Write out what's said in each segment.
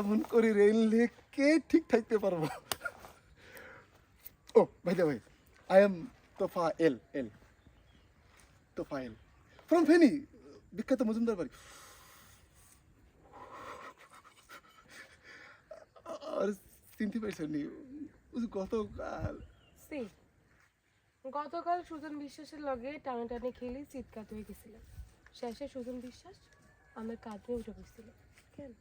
এমন করে রেল লেকে ঠিক থাকতে পারব। ও ভাই ভাই I am Tofa L L Tofa L from Feni বিখ্যাত মজুমদার বাড়ি। আর চিনতে পারছেন নি গতকাল। সি গতকাল সুজন বিশ্বাসের লগে টানাটানি খেলে চিৎকার হয়ে গেছিল। শেষে সুজন বিশ্বাস আমার কাঁধে উঠে বসছিল। কেন?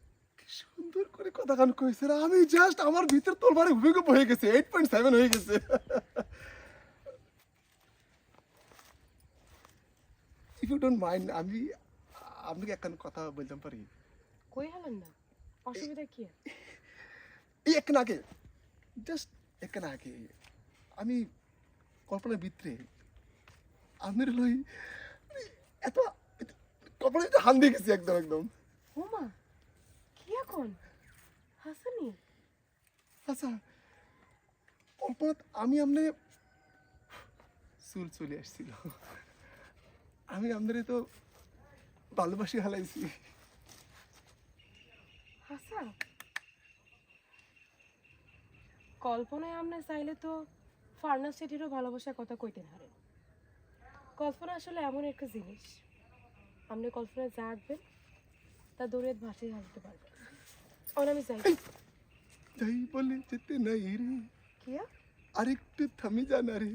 সুন্দর করে কথা গান কইছে। আমি জাস্ট আমার ভিতর তোলবারে ভূমিকম্প হয়ে গেছে এইট পয়েন্ট সেভেন হয়ে গেছে। ইফ ইউ ডোন্ট মাইন্ড আমি আপনাকে একখান কথা বলতাম পারি? কই হলেন না? অসুবিধা কি? এই একখান আগে জাস্ট একখান আগে আমি কল্পনার ভিতরে আপনার লই এত কল্পনা হান দিয়ে গেছি একদম একদম। কি এখন হাসানি আচ্ছা কল্পনা আমি আমনে চুল চলে আসছিল। আমি আপনারে তো ভালোবাসি হালাইছি। হাসা কল্পনায় আমরা চাইলে তো ফার্নাস সেটিরও ভালোবাসার কথা কইতে পারেন কল্পনা আসলে এমন একটা জিনিস। আপনি কল্পনায় যা আঁকবেন তা দৌড়ে ভাসিয়ে আসতে পারবেন। আমি চাই তাই বলে যেতে নাই রে কি আর? আরেকটু থামি জানা রে